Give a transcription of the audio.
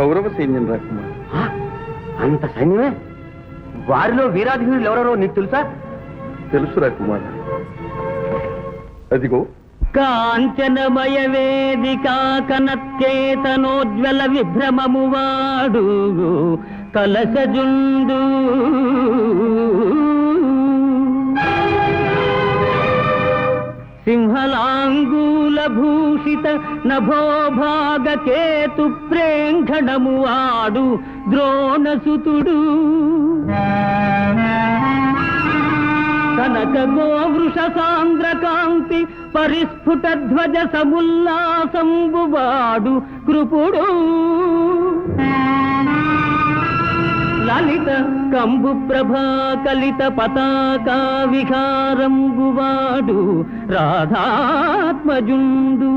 కౌరవ సైన్యం రాకుమార్ అంత సైన్యమే? వారిలో వీరాధికులు ఎవరెవరో నీకు తెలుసా? తెలుసు రాకుమార్ అదిగో. కాంచనమయ వేదికా కనత్యేతనోజ్వల విభ్రమము వాడు కలసజుండు సింహలాంగూల భూషిత నభోభాగ కేతు ప్రేంఘణము వాడు ద్రోణసుతుడు. కనక గోవృష సాంద్రకాంతి పరిస్ఫుట ధ్వజ సముల్లాసంబువాడు కృపుడు. లలిత కంబు ప్రభా కలిత పతాకా విహారంబువాడు రాధాత్మజుండు.